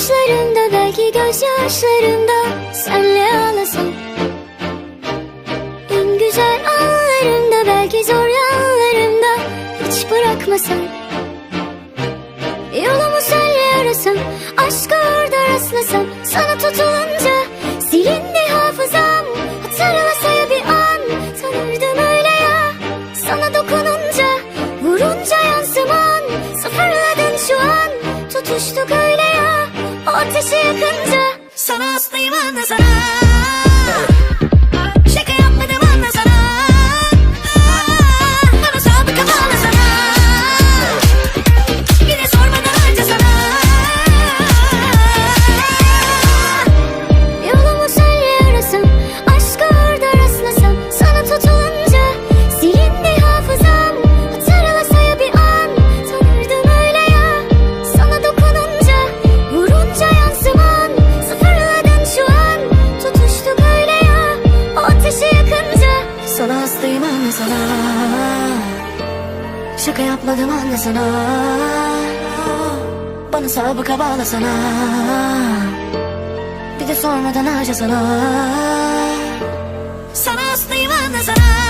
yaşlarımda belki gözyaşlarımda senle ağlasam. En güzel anlarımda belki zor yanlarımda hiç bırakmasam. Yolumu senle arasam aşka orada rastlasam. Sana tutulunca silindi hafızam. Hatırlasa ya bir an tanırdım öyle ya. Sana dokununca vurunca yansıman. Sıfırladın şu an tutuştuk öyle ya O ateşi yakınca Sana hastayım anla sana Şaka yapmadım anla sana Bana sabıka bağla sana Bir de sormadan harca sana hastayım anla sana